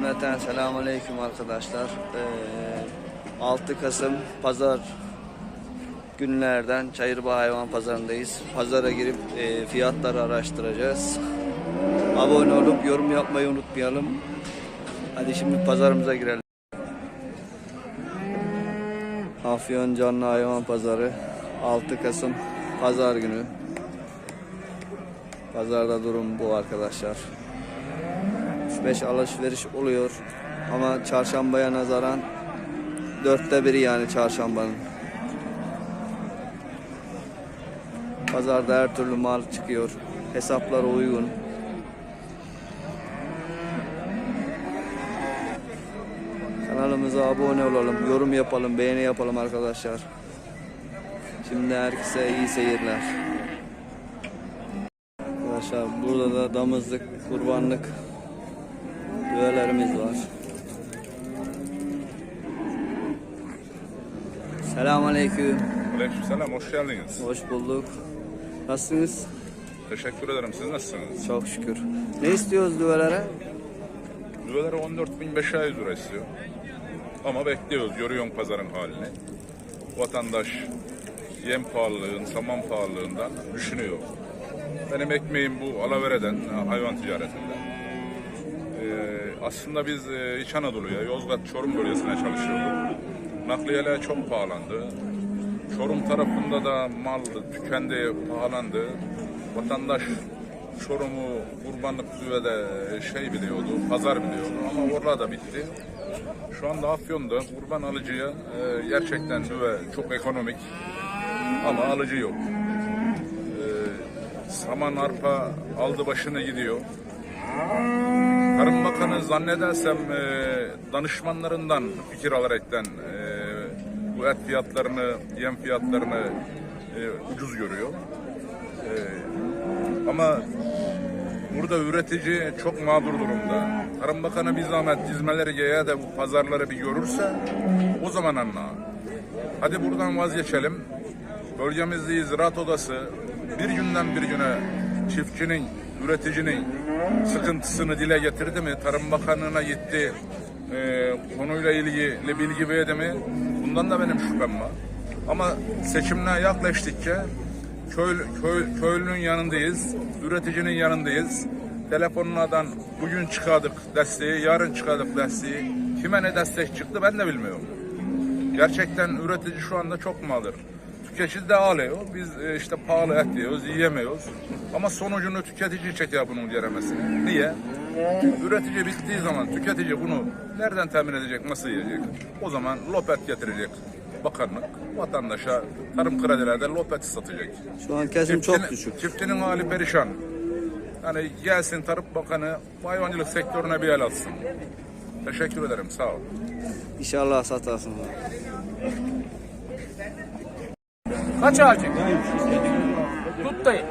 Cümleten selamun aleyküm arkadaşlar. Ee, 6 Kasım Pazar günlerden Çayırbağ Hayvan Pazarı'ndayız. Pazara girip e, fiyatları araştıracağız. Abone olup yorum yapmayı unutmayalım. Hadi şimdi pazarımıza girelim. Afyon Canlı Hayvan Pazarı 6 Kasım Pazar günü. Pazarda durum bu arkadaşlar. 3-5 alışveriş oluyor ama çarşambaya nazaran dörtte biri yani çarşambanın. Pazarda her türlü mal çıkıyor. Hesaplar uygun. Kanalımıza abone olalım, yorum yapalım, beğeni yapalım arkadaşlar. Şimdi herkese iyi seyirler. Arkadaşlar burada da damızlık, kurbanlık düğelerimiz var. Selamünaleyküm. Aleykümselam, hoş geldiniz. Hoş bulduk. Nasılsınız? Teşekkür ederim. Siz nasılsınız? Çok şükür. Ne istiyoruz düğelere? Düveleri 14.500 lira istiyor. Ama bekliyoruz, görüyorsun pazarın halini. Vatandaş yem pahalılığın, saman pahalılığından düşünüyor. Benim ekmeğim bu alavereden, hayvan ticaretinde. Aslında biz e, İç Anadolu'ya, Yozgat, Çorum bölgesine çalışıyorduk. Nakliyeler çok pahalandı. Çorum tarafında da mal tükendi, pahalandı. Vatandaş Çorum'u kurbanlık düvede şey biliyordu, pazar biliyordu ama orada bitti. Şu anda Afyon'da kurban alıcıya e, gerçekten düve çok ekonomik ama alıcı yok. E, saman arpa aldı başını gidiyor. Tarım Bakanı zannedersem e, danışmanlarından fikir alaraktan e, bu et fiyatlarını, yem fiyatlarını e, ucuz görüyor. E, ama burada üretici çok mağdur durumda. Tarım Bakanı bir zahmet dizmeleri geye de bu pazarları bir görürse o zaman anla. Hadi buradan vazgeçelim. Bölgemizde Ziraat Odası bir günden bir güne çiftçinin, üreticinin sıkıntısını dile getirdi mi? Tarım Bakanlığı'na gitti. e, konuyla ilgili bilgi verdi mi? Bundan da benim şüphem var. Ama seçimler yaklaştıkça köy, köy, köylünün yanındayız, üreticinin yanındayız. Telefonlardan bugün çıkardık desteği, yarın çıkardık desteği. Kime ne destek çıktı ben de bilmiyorum. Gerçekten üretici şu anda çok mağdur. Tüketici de ağlıyor. Biz e, işte pahalı et yiyoruz, yiyemiyoruz. Ama sonucunu tüketici çekiyor bunun ceremesini. Niye? Üretici bittiği zaman tüketici bunu nereden temin edecek, nasıl yiyecek? O zaman lopet getirecek bakanlık. Vatandaşa tarım kredilerde lopet satacak. Şu an kesim çok Çiftçinin- düşük. Çiftçinin hali perişan. Yani gelsin Tarım Bakanı hayvancılık sektörüne bir el atsın. Teşekkür ederim, sağ ol. İnşallah satarsın. Kaç alacak? Tut dayı.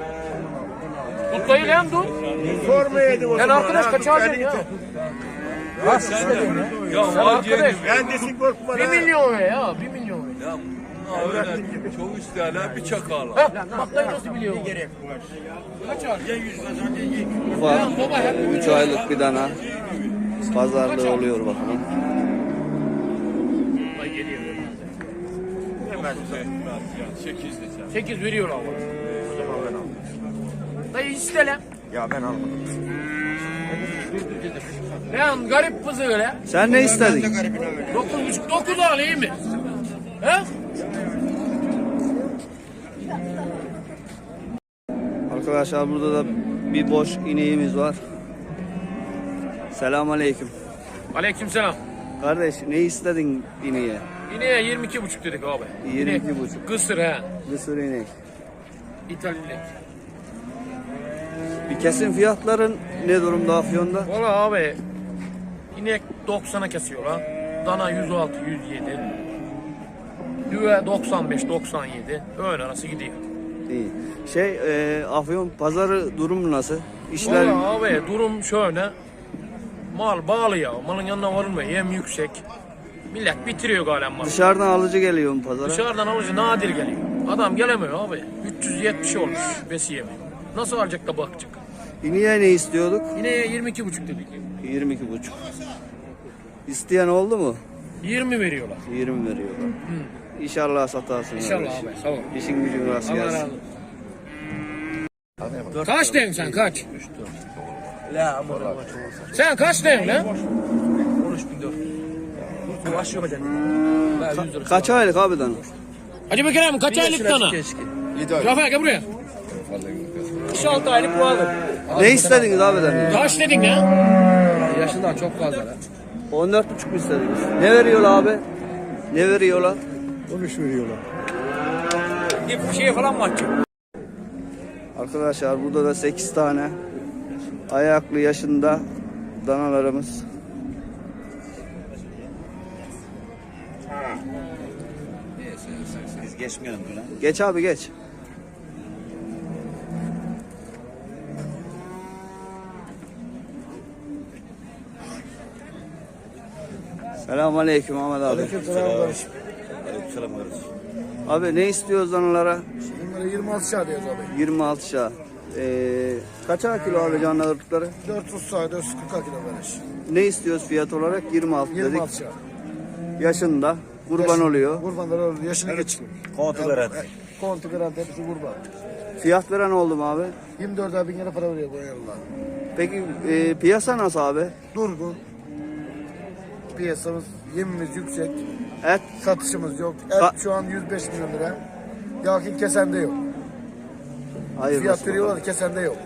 Tut dayı lan tut. Sen arkadaş kaç alacaksın ya? Kaç istedin ya? Ya Sen arkadaş. Mühendisin korkma Bir milyon lira ya. Bir milyon lira. Ya öyle çok isterler bir çakarlar. Heh, bak dayı nasıl biliyor? Kaç alacaksın? Ufak 3 aylık bir dana pazarlığı oluyor bakalım. bence. 8 lira. 8 veriyor abi. O zaman ben aldım. Dayı istele. Ya ben almadım. Lan garip kızı öyle. Sen ne istedin? Dokuz buçuk dokuz al iyi mi? He? Arkadaşlar burada da bir boş ineğimiz var. Selamun aleyküm. Aleyküm selam. Kardeş ne istedin ineğe? İneğe 22 buçuk dedik abi. 22 İnek. buçuk. Kısır he. Sürü inek. İtalyan inek. Bir kesim fiyatların ne durumda Afyon'da? Valla abi inek 90'a kesiyor lan. Dana 106 107. Düve 95 97. Öğün arası gidiyor. İyi. Şey e, Afyon pazarı durum nasıl? İşler Valla abi durum şöyle. Mal bağlı ya. Malın yanına varılmıyor. Yem yüksek. Millet bitiriyor galen malı. dışarıdan alıcı geliyor mu pazara? Dışarıdan alıcı nadir geliyor. Adam gelemiyor abi. 370 olmuş besiye mi? Nasıl alacak da bakacak? İneğe ne istiyorduk? İneğe 22 buçuk dedik. 22 buçuk. İsteyen oldu mu? 20 veriyorlar. 20 veriyorlar. İnşallah satarsın. İnşallah abi. Sağ ol. İşin gücün rast gelsin. Kaç diyorsun sen kaç? Sen kaç diyorsun lan? Kaç aylık abi dana? Hacı Bekir abi kaç aylık dana? Zafer gel buraya. 6 aylık bu alır. Ne istediniz abi dana? Kaç dedin ya? Yaşından çok fazla lan. 14,5 mu istediniz? Ne veriyorlar abi? Ne veriyorlar? 13 veriyorlar. Bir şey falan mı açıyor? Arkadaşlar burada da 8 tane ayaklı yaşında danalarımız. Biz geçmeyelim buna. Geç abi geç. Selamun aleyküm Ahmet abi. Aleykümselam kardeşim. Abi ne istiyoruz danalara? Bunlara 26 şah diyoruz abi. 26 şah. Ee, kaçar kilo abi canlı ağırlıkları? 400 sağ 440 kilo veriş. Ne istiyoruz fiyat olarak? 26 dedik. 26 şah. Yaşında. Kurban Yaşı- oluyor. Kurbanlar olur. Yaşını geçmiyor. Kontu garanti. Kontu garanti hepsi kurban. Fiyat veren oldu mu abi? 24 bin lira para veriyor bu yıllar. Peki e, piyasa nasıl abi? Durgun. Piyasamız yemimiz yüksek. Et Satışımız yok. Ka- Et şu an 105 milyon lira. Lakin kesende yok. Hayırlısı. Fiyat veriyorlar kesende yok.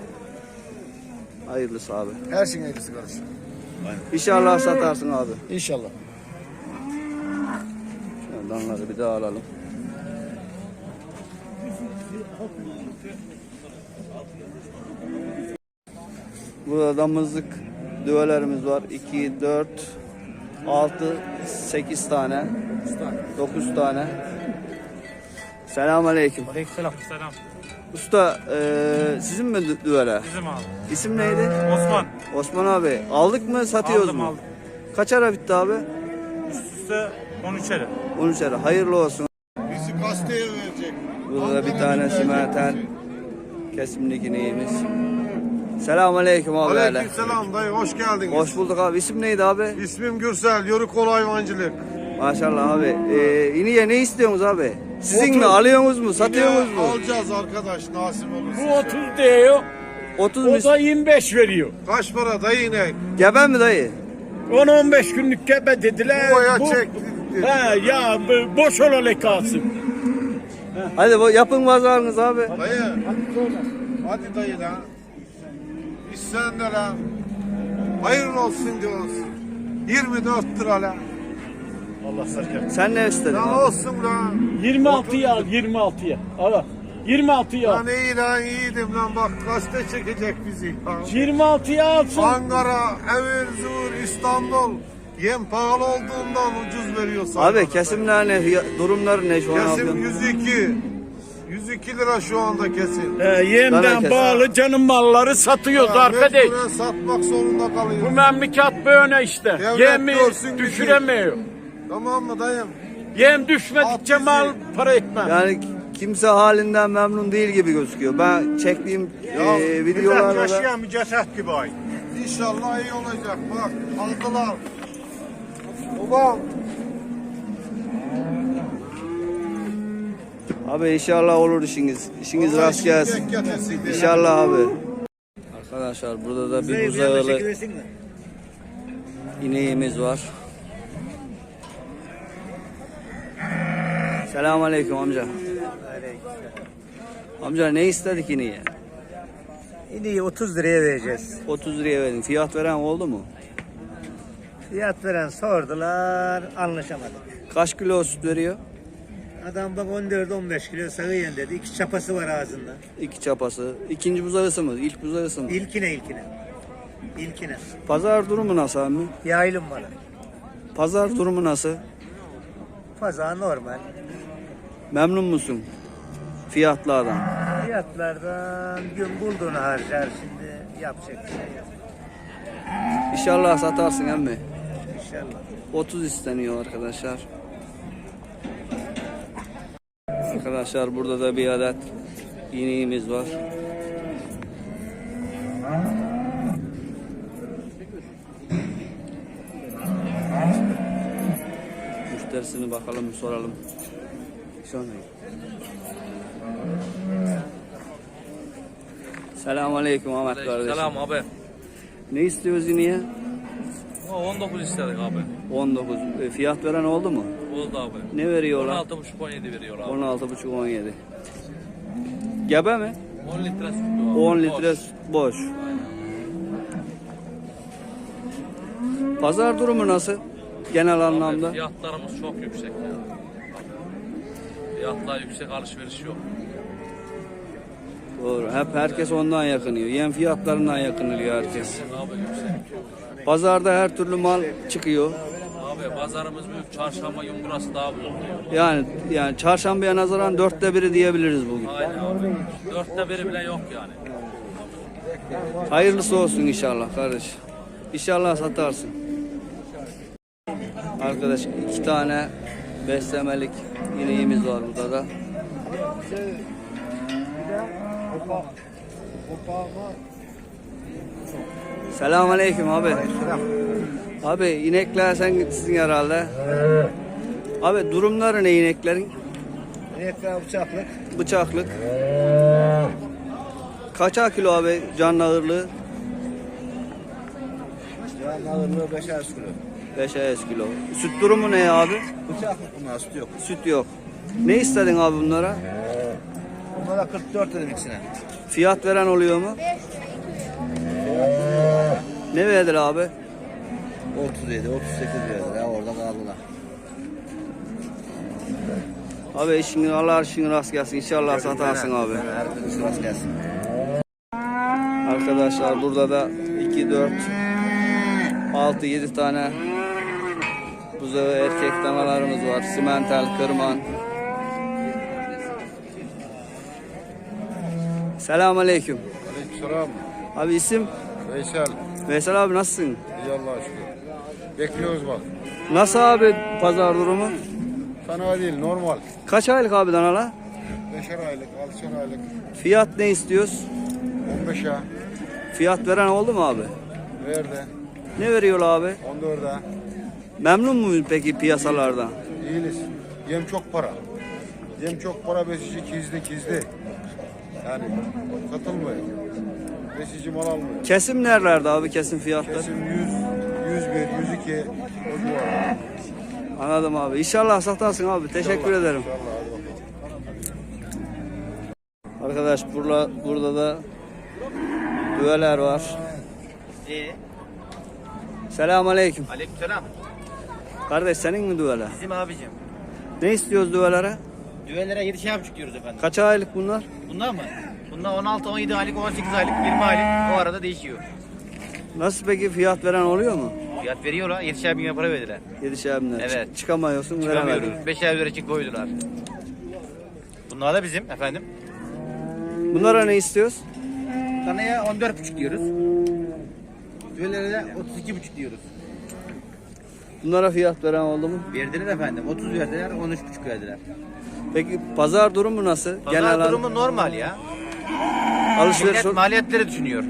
Hayırlısı abi. Her şeyin hayırlısı kardeşim. İnşallah satarsın abi. İnşallah. Şöyle Danları bir daha alalım. Burada damızlık düvelerimiz var. 2, 4, 6, 8 tane. 9 tane. Selamun Aleyküm. Aleykümselam. Usta eee, sizin mi dü- düveler? Bizim abi. İsim neydi? Osman. Osman abi. Aldık mı satıyoruz Aldım, mu? aldım. Kaç ara bitti abi? Üst üste 13 lira. 13 ara. Hayırlı olsun. Bizi gazeteye verecek. Burada da bir tane simerten kesimlik ineğimiz. Selamun aleyküm abi. hele. Aleykümselam dayı hoş geldin. Hoş bulduk abi. İsim neydi abi? İsmim Gürsel, Yörükol Hayvancılık. Maşallah abi. Ee, iniye ne istiyorsunuz abi? Sizin mi? Alıyorsunuz mu? Satıyorsunuz mu? Alacağız arkadaş nasip olursa. Bu 30 diyor. 30 O da 25 veriyor. Kaç para dayı inek? Geben mi dayı? 10-15 günlük gebe dediler. Bu boya Bu- çek. He ya bu- boş olarak kalsın. Hadi bu yapın pazarınız abi. Dayı. Hadi dayı lan. Biz sende lan. Hayırlı olsun diyoruz. 24 lira lan. Sen ne istedin Lan abi? olsun lan. 26'ya al 26'ya. Al. 26'ya al. Lan iyi lan iyiydim lan bak gazete çekecek bizi. ya. 26'ya alsın. Ankara, Erzur, İstanbul. Yem pahalı olduğundan ucuz veriyor sana. Abi kesimler ne? Durumları ne şu an Kesim abi? 102. 102 lira şu anda kesim. He, yemden bağlı canım malları satıyoruz arkadaş. Satmak zorunda Bu kalıyor. memleket böyle işte. Devlet Yemi düşüremiyor. Tamam mı dayım? Yem düşmedikçe mal para etmez. Yani kimse halinden memnun değil gibi gözüküyor. Ben çektiğim e, videolarda da... bir ceset gibi ay. İnşallah iyi olacak. Bak aldılar. Babam. Abi inşallah olur işiniz. İşiniz Allah rast işini gelsin. getirsin. İnşallah abi. Arkadaşlar burada da bir buzağılı ineğimiz var. Selamun aleyküm amca. Amca ne istedik ineğe? İneği 30 liraya vereceğiz. 30 liraya verdin. Fiyat veren oldu mu? Fiyat veren sordular, anlaşamadık. Kaç kilo süt veriyor? Adam bak 14-15 kilo sağıyen dedi. İki çapası var ağzında. İki çapası. İkinci buzağısı mı? İlk buzağısı mı? İlkine ilkine. İlkine. Pazar durumu nasıl abi? Yaylım malı. Pazar durumu nasıl? Pazar normal. Memnun musun? Fiyatlardan. Fiyatlardan gün bulduğunu harcar şimdi yapacak bir şey yok. İnşallah satarsın emmi. İnşallah. 30 isteniyor arkadaşlar. Arkadaşlar burada da bir adet ineğimiz var. müşterisini bakalım soralım. Sonra. Selamun Aleyküm Ahmet kardeşim. Selam abi. Ne istiyoruz yine ya? Ha, 19 istedik abi. 19. E, fiyat veren oldu mu? Oldu abi. Ne veriyorlar? 16,5 17 veriyor abi. 16,5 17. Gebe mi? 10 litre abi. 10 litre Boş. süt boş. Pazar durumu nasıl? Genel Abi, anlamda. Fiyatlarımız çok yüksek ya. Fiyatlar yüksek alışveriş yok. Doğru. Hep herkes ondan yakınıyor. Yem fiyatlarından yakınıyor herkes. Yüksek abi yüksek. Pazarda her türlü mal çıkıyor. Abi pazarımız büyük. Çarşamba gün burası daha büyük. Yani yani çarşambaya nazaran dörtte biri diyebiliriz bugün. Aynen abi. Dörtte biri bile yok yani. Hayırlısı olsun inşallah kardeş. İnşallah satarsın. Arkadaş iki tane beslemelik ineğimiz var burada da. Selamun aleyküm abi. Abi inekler sen gitsin herhalde. Abi durumları ne ineklerin? İnekler bıçaklık. Bıçaklık. Kaça kilo abi can ağırlığı? Can ağırlığı 5'er kilo. 5'e kilo. Süt durumu ne abi? Bıçaklık bunlar süt yok. Süt yok. Ne istedin abi bunlara? Bunlara 44 dedim ikisine. Fiyat veren oluyor mu? Ne verdiler abi? 37, 38 verdiler ya orada kaldılar. Abi işin Allah işin rast gelsin. İnşallah satarsın abi. Her türlü sırası gelsin. Arkadaşlar burada da 2, 4, 6, 7 tane buzağı erkek danalarımız var. Simental, kırman. Selamun aleyküm. Aleykümselam. Abi isim? Veysel. Veysel abi nasılsın? İyi Allah'a şükür. Bekliyoruz bak. Nasıl abi pazar durumu? Fena değil normal. Kaç aylık abi danalar? 5'er aylık, 6'şer aylık, Fiyat ne istiyoruz? 15'e Fiyat veren oldu mu abi? verdi. Ne veriyor abi? 14'e. Memnun muyuz peki piyasalardan? Değiliz. Yem çok para. Yem çok para besici kizli kizli. Yani satılmıyor. Besici mal almıyor. Kesim nerelerde abi kesim fiyatları? Kesim 100, 101, 102 o civarı. Anladım abi. İnşallah satarsın abi. Teşekkür ederim. İnşallah hadi bakalım. Arkadaş burada, burada da düveler var. İyi. Selamun aleyküm. Aleykümselam. Kardeş senin mi düveler? Bizim abicim. Ne istiyoruz düvelere? Düvelere 7,5 diyoruz efendim. Kaç aylık bunlar? Bunlar mı? Bunlar 16, 17 aylık, 18 aylık, 20 aylık. O arada değişiyor. Nasıl peki fiyat veren oluyor mu? Fiyat veriyorlar. 7'şer bin lira para verdiler. Yedişer Evet. Çıkamıyorsun veremedin. Çıkamıyoruz. 5'er lira için koydular. Bunlar da bizim efendim. Bunlara ne istiyoruz? Taneye 14,5 diyoruz. Düvelere de 32,5 diyoruz. Bunlara fiyat veren oldu mu? Verdiler efendim. 30 verdiler, 13,5 verdiler. Peki pazar durumu nasıl? Pazar an- durumu normal ya. alışveriş Millet maliyetleri düşünüyor.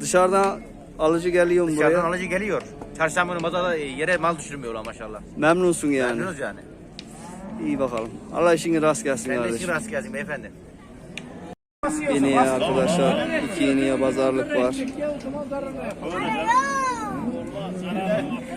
dışarıdan alıcı geliyor mu Dışarıdan buraya? alıcı geliyor. Çarşamba günü pazarda e, yere mal düşürmüyorlar maşallah. Memnunsun yani. Memnunuz yani. İyi bakalım. Allah işini rast gelsin Ben de kardeşim. işin rast gelsin beyefendi. İneğe arkadaşlar iki ineğe pazarlık var.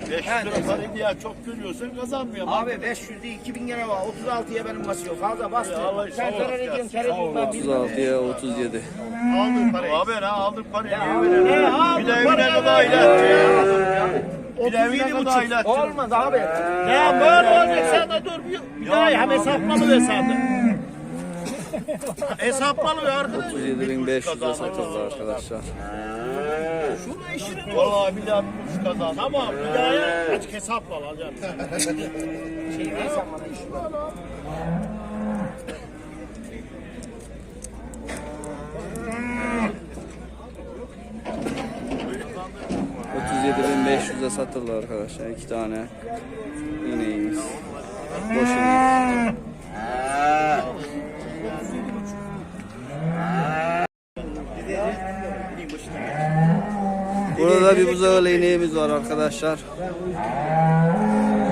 500 lira para diye çok görüyorsan kazanmıyorum. Abi 500'de 2000 lira var. 36'ya benim basıyor. Fazla. Allah Sen zarar ediyorsun. Kere bilmem. 36'ya 37. Aldın parayı. Abi ne aldın parayı? Bir de evine kadar ilaç. Bir de evine kadar ilaç. Olmaz abi. Ya böyle olacak sen de dur bir, daha hem hesaplalı ver de. ver arkadaş. 37.500'e satıldı arkadaşlar. Şurada işini Vallahi bir daha bir kazan. Tamam bir daha ya. Açık hesapla. Şey bana iş. 37.500'e şekilde satıldı arkadaşlar. iki tane ineğimiz. Boş inek. Burada da bir buzağılı ineğimiz var arkadaşlar.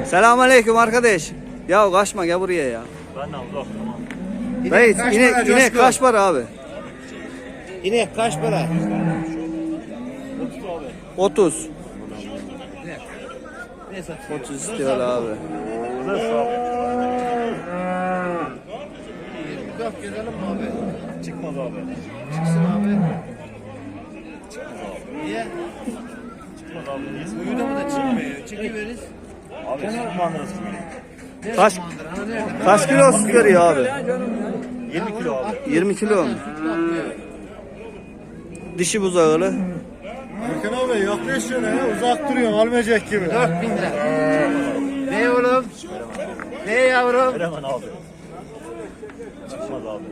Selamünaleyküm arkadaş. Ya kaçma gel buraya ya. Benden uzak tamam. Dayı kaç inek, para inek Coşkun? kaç para abi? İnek kaç para? 30. 30 istiyor abi. Yok görelim mi abi? Çıkmaz abi. Çıksın abi. Çıkmaz abi. Niye? Uyuda mı da çıkmıyor? Çekiveririz. Abi manzarası. Kaç kilo süt veriyor abi? 20 kilo abi. 20 kilo mu? Dişi buzağılı. Erkan abi yaklaşıyor ya uzak duruyor almayacak gibi. 4000 lira. Ne oğlum? Ne yavrum? Veremem abi. Çıkmaz abi.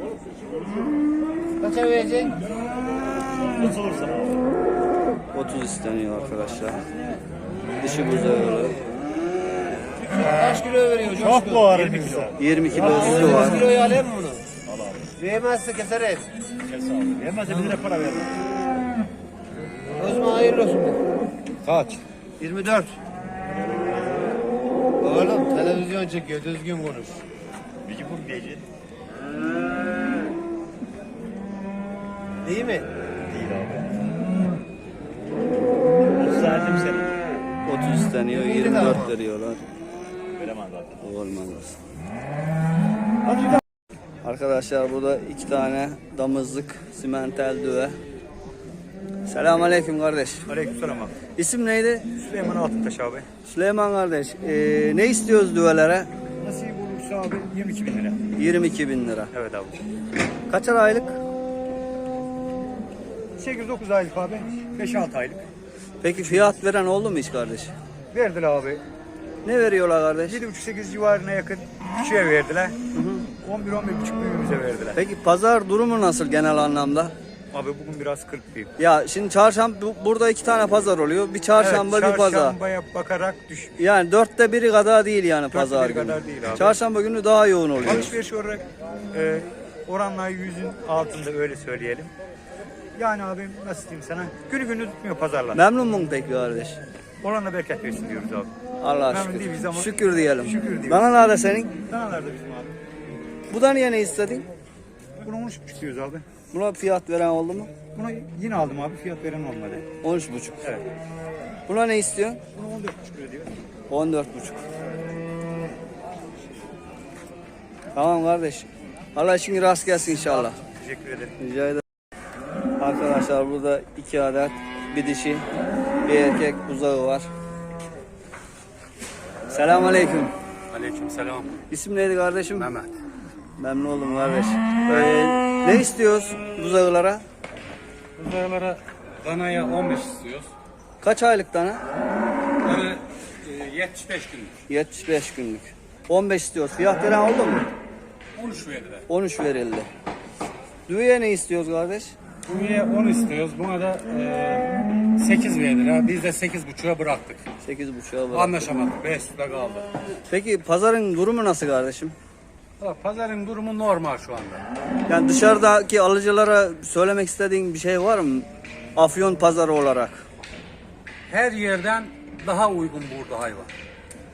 Kaça vereceksin? Nasıl olursa abi. 30 isteniyor arkadaşlar. Dişi buzağılı. Kaç kilo veriyor? Çok bu arada bize. 20 kilo sütü var. 20 kiloyu alayım mı bunu? Al abi. Vermezse keseriz. Kes abi. Yemezse 1 lira para. O zaman hayırlı olsun. Kaç? 24. Oğlum televizyon çekiyor düzgün konuş. Bir gün bu diyeceğiz. Değil mi? Değil abi. O saatim senin. 30 isteniyor. 24 veriyorlar. Olmaz. Arkadaşlar burada iki tane damızlık simentel düve. Selamünaleyküm kardeş. Aleykümselam abi. İsim neydi? Süleyman Altıntaş abi. Süleyman kardeş. Ee, ne istiyoruz düvelere? Nasip olursa abi 22 bin lira. 22 bin lira. Evet abi. Kaçar aylık? 8-9 aylık abi. 5-6 aylık. Peki fiyat veren oldu mu hiç kardeş? Verdiler abi. Ne veriyorlar kardeş? 7,5-8 civarına yakın kişiye verdiler. 11-11,5 büyüğümüze verdiler. Peki pazar durumu nasıl genel anlamda? Abi bugün biraz 40 büyük. Ya şimdi çarşamba bu- burada iki tane pazar oluyor. Bir çarşamba bir pazar. Çarşambaya bakarak düş. Yani dörtte biri kadar değil yani pazar biri günü. kadar değil abi. Çarşamba günü daha yoğun oluyor. Alışveriş olarak e, oranla yüzün altında öyle söyleyelim. Yani abi nasıl diyeyim sana günü günü tutmuyor pazarlar. Memnun musun peki kardeş? Oranla bereket versin diyoruz abi. Allah Memnun şükür. değiliz ama- Şükür diyelim. Şükür diyoruz. Danalar da senin. Danalar da bizim abi. Bu da niye ne istedin? Bunu 13,5 diyoruz abi. Buna fiyat veren oldu mu? Bunu yine aldım abi fiyat veren olmadı. 13,5. Evet. Buna ne istiyorsun? Bunu 14,5 lira diyor. 14,5. Tamam kardeş. Allah işin rast gelsin inşallah. Teşekkür ederim. Rica ederim. Arkadaşlar burada iki adet bir dişi bir erkek buzağı var. Selamünaleyküm. Aleyküm selam. İsim neydi kardeşim? Mehmet. Memnun oldum kardeş. Ee, ne istiyoruz buzağılara? Buzağlara danaya 15 istiyoruz. Kaç aylık dana? Böyle e, 75 günlük. 75 günlük. 15 istiyoruz. Fiyat veren oldu mu? 13 verdiler. 13 verildi. Düğüye ne istiyoruz kardeş? Buraya 10 istiyoruz. Buna da e, 8 verdiler. Biz de 8,5'a bıraktık. 8.5'a bırak. Anlaşamadık. 5 lira kaldı. Peki pazarın durumu nasıl kardeşim? Valla Pazarın durumu normal şu anda. Yani dışarıdaki alıcılara söylemek istediğin bir şey var mı? Afyon pazarı olarak. Her yerden daha uygun burada hayvan.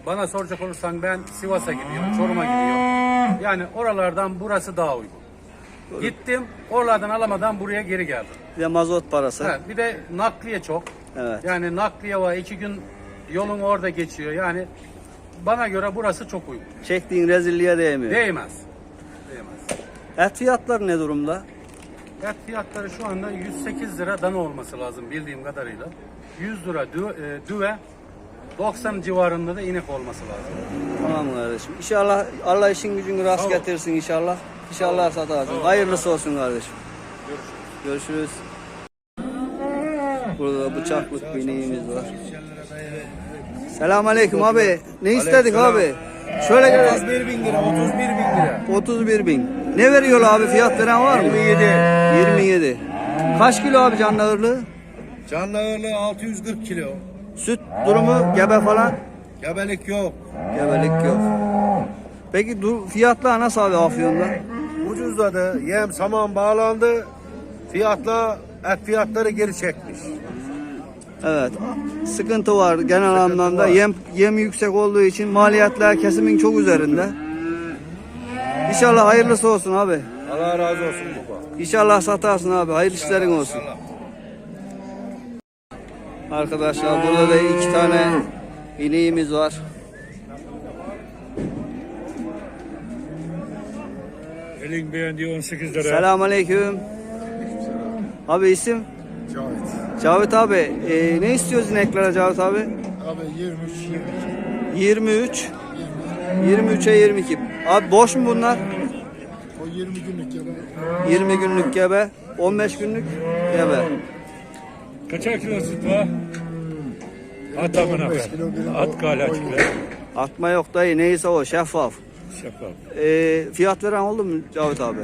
Bana soracak olursan ben Sivas'a gidiyorum, Çorum'a gidiyorum. Yani oralardan burası daha uygun. Gittim, oralardan alamadan buraya geri geldim. Bir de mazot parası. Ha, bir de nakliye çok. Evet. Yani nakliye var, iki gün yolun orada geçiyor. Yani bana göre burası çok uygun. Çektiğin rezilliğe değmiyor. Değmez. Değmez. Et fiyatları ne durumda? Et fiyatları şu anda 108 lira dana olması lazım bildiğim kadarıyla. 100 lira dü- e, düve, 90 civarında da inek olması lazım. Tamam kardeşim. İnşallah Allah işin gücünü rast Sağ ol. getirsin inşallah. İnşallah satarsın. Hayırlısı olsun kardeşim. Görüşürüz. Burada bıçaklık bineğimiz var. Selamünaleyküm abi. Ne istedik abi? Şöyle gel. 31 bin lira, 31 bin lira. 31 bin. Ne veriyor abi? Fiyat veren var mı? 27. 27. Kaç kilo abi canlı ağırlığı? Canlı ağırlığı 640 kilo. Süt durumu gebe falan Gebelik yok. gebelik yok. Peki dur, fiyatlar nasıl abi Afyon'da? Ucuzladı. Yem saman bağlandı. Fiyatla et fiyatları geri çekmiş. Evet. Sıkıntı var genel anlamda. Yem yem yüksek olduğu için maliyetler kesimin çok üzerinde. İnşallah hayırlısı olsun abi. Allah razı olsun baba. İnşallah satarsın abi. Hayırlı işlerin olsun. Arkadaşlar burada da iki tane ineğimiz var. Elin beğendiği 18 lira. Selamünaleyküm. Abi isim? Cavit. Cavit abi. e, ne istiyoruz ineklere Cavit abi? Abi 23 23. 23'e 22. Abi boş mu bunlar? O 20 günlük ya 20 günlük gebe, 15 günlük gebe. Kaçar kilo süt var? At amına. At ver. Atma yok dayı neyse o şeffaf. Şeffaf. E, fiyat veren oldu mu Cavit abi?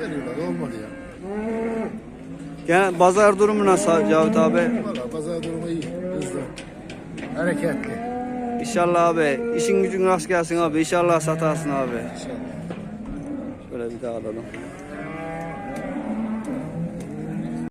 Veriyorlar olmadı ya. Gene pazar durumu nasıl Cavit abi? Valla pazar durumu iyi. Hızlı. Hareketli. İnşallah abi. işin gücün rast gelsin abi. İnşallah satarsın abi. Şöyle bir daha alalım.